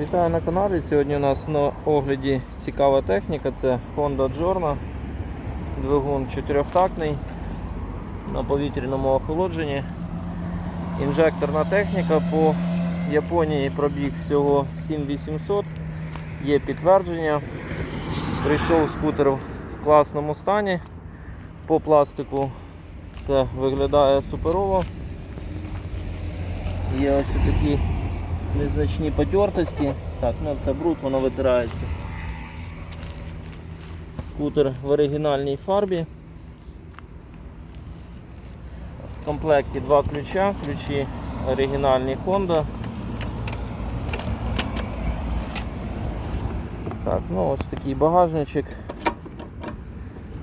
Вітаю на каналі. Сьогодні у нас на огляді цікава техніка. Це Honda Giorno. Двигун чотирьохтактний на повітряному охолодженні. Інжекторна техніка по Японії пробіг всього 7800. Є підтвердження. Прийшов скутер в класному стані. По пластику це виглядає суперово. Є ось такі незначні потертості. Так, ну це бруд, воно витирається. Скутер в оригінальній фарбі. В комплекті два ключа, ключі оригінальні Honda. Так, ну ось такий багажничок.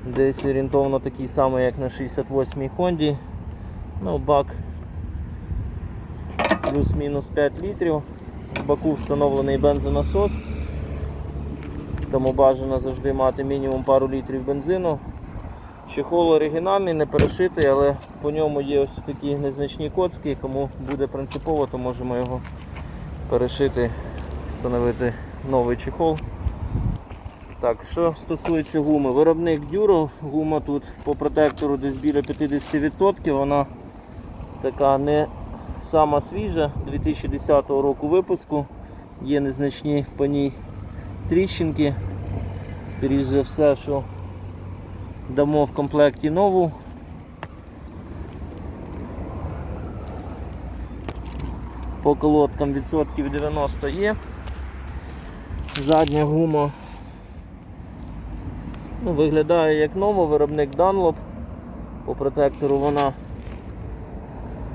Десь орієнтовно такий самий, як на 68-й Honda. Ну, бак плюс-мінус 5 літрів. В баку встановлений бензонасос, тому бажано завжди мати мінімум пару літрів бензину. Чехол оригінальний, не перешитий, але по ньому є ось такі незначні коцки, кому буде принципово, то можемо його перешити, встановити новий чехол. Так, що стосується гуми, виробник Duro, гума тут по протектору десь біля 50%, вона така не сама свіжа 2010 року випуску. Є незначні по ній тріщинки. Скоріше за все, що дамо в комплекті нову. По колодкам відсотків 90 є. Задня гума ну, виглядає як нова, виробник Dunlop. По протектору вона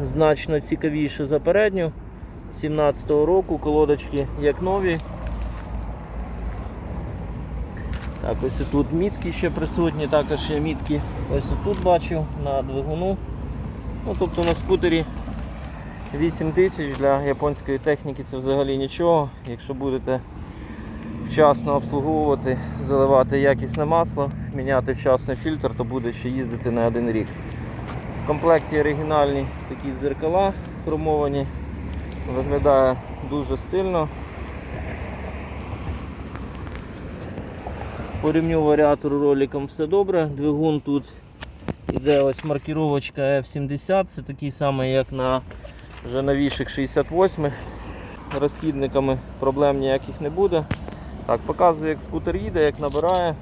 значно цікавіше за передню 17-го року, колодочки як нові. Так, ось тут мітки ще присутні, також є мітки ось тут бачив на двигуну. Ну, тобто на скутері 8 тисяч для японської техніки це взагалі нічого. Якщо будете вчасно обслуговувати, заливати якісне масло, міняти вчасно фільтр, то буде ще їздити на один рік. Комплекті оригінальні такі дзеркала хромовані. Виглядає дуже стильно. По ремню варіатору роликом все добре. Двигун тут іде ось маркіровочка F70, це такий самий, як на вже новіших 68 Розхідниками проблем ніяких не буде. Так, показує, як скутер їде, як набирає.